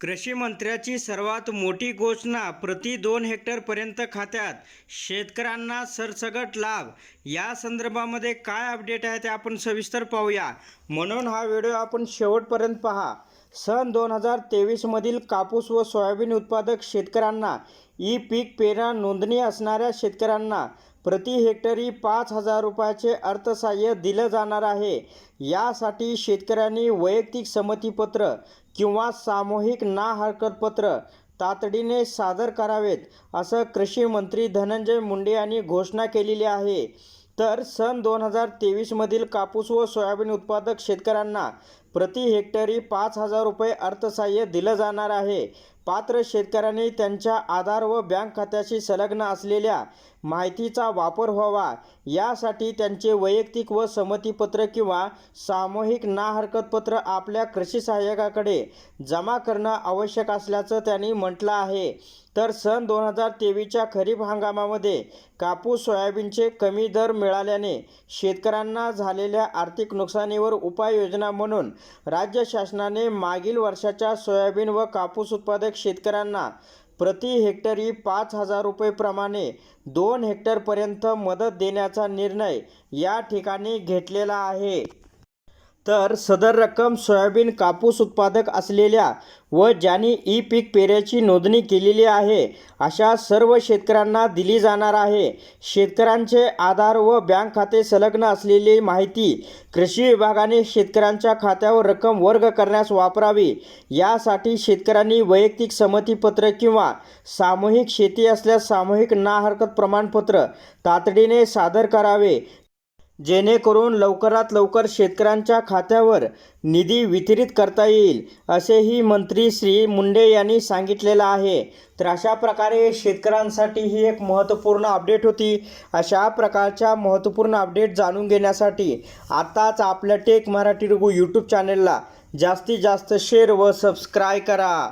कृषी मंत्र्याची सर्वात मोठी घोषणा प्रति दोन हेक्टरपर्यंत खात्यात. शेतकऱ्यांना सरसगट लाभ. या संदर्भामध्ये काय अपडेट आहे ते आपण सविस्तर पाहूया. म्हणून हा व्हिडिओ आपण शेवटपर्यंत पहा. सन दोन हजार तेवीसमधील कापूस व सोयाबीन उत्पादक शेतकऱ्यांना ई पीक पेरा नोंदणी असणाऱ्या शेतकऱ्यांना प्रति हेक्टरी पाच हजार रुपयाचे अर्थसहाय्य दिलं जाणार आहे. यासाठी शेतकऱ्यांनी वैयक्तिक संमतीपत्र किंवा सामूहिक ना हरकतपत्र तातडीने सादर करावेत असं कृषी मंत्री धनंजय मुंडे यांनी घोषणा केलेली आहे. तर सन दोन हजार तेवीसमधील कापूस व सोयाबीन उत्पादक शेतकऱ्यांना प्रति हेक्टरी पाच हजार रुपये अर्थसहाय्य दिलं जाणार आहे. पात्र शेतकऱ्यांनी त्यांच्या आधार व बँक खात्याशी संलग्न असलेल्या माहितीचा वापर व्हावा. यासाठी त्यांचे वैयक्तिक व संमतीपत्र किंवा सामूहिक ना हरकतपत्र आपल्या कृषी सहाय्यकाकडे जमा करणं आवश्यक असल्याचं त्यांनी म्हटलं आहे. तर सन दोन हजार तेवीसच्या खरीप हंगामामध्ये कापूस सोयाबीनचे कमी दर मिळाल्याने शेतकऱ्यांना झालेल्या आर्थिक नुकसानीवर उपाययोजना म्हणून राज्य शासनाने मागील वर्षाच्या सोयाबीन व कापूस उत्पादक शेतकऱ्यांना प्रति हेक्टरी पाच हजार रुपयेप्रमाणे दोन हेक्टरपर्यंत मदत देण्याचा निर्णय या ठिकाणी घेतलेला आहे. तर सदर रक्कम सोयाबीन कापूस उत्पादक असलेल्या व ज्यांनी ई पीक पेऱ्याची नोंदणी केलेली आहे अशा सर्व शेतकऱ्यांना दिली जाणार आहे. शेतकऱ्यांचे आधार व बँक खाते संलग्न असलेली माहिती कृषी विभागाने शेतकऱ्यांच्या खात्यावर रक्कम वर्ग करण्यास वापरावी. यासाठी शेतकऱ्यांनी वैयक्तिक संमतीपत्र किंवा सामूहिक शेती असल्यास सामूहिक ना हरकत प्रमाणपत्र तातडीने सादर करावे. जेणेकरून लवकरात लवकर शेतकऱ्यांच्या खात्यावर निधी वितरित करता येईल असेही मंत्री श्री मुंडे यांनी सांगितलेलं आहे. तर अशा प्रकारे शेतकऱ्यांसाठी ही एक महत्त्वपूर्ण अपडेट होती. अशा प्रकारच्या महत्त्वपूर्ण अपडेट जाणून घेण्यासाठी आत्ताच आपल्या टेक मराठी रघु यूट्यूब चॅनलला जास्तीत जास्त शेअर व सबस्क्राय करा.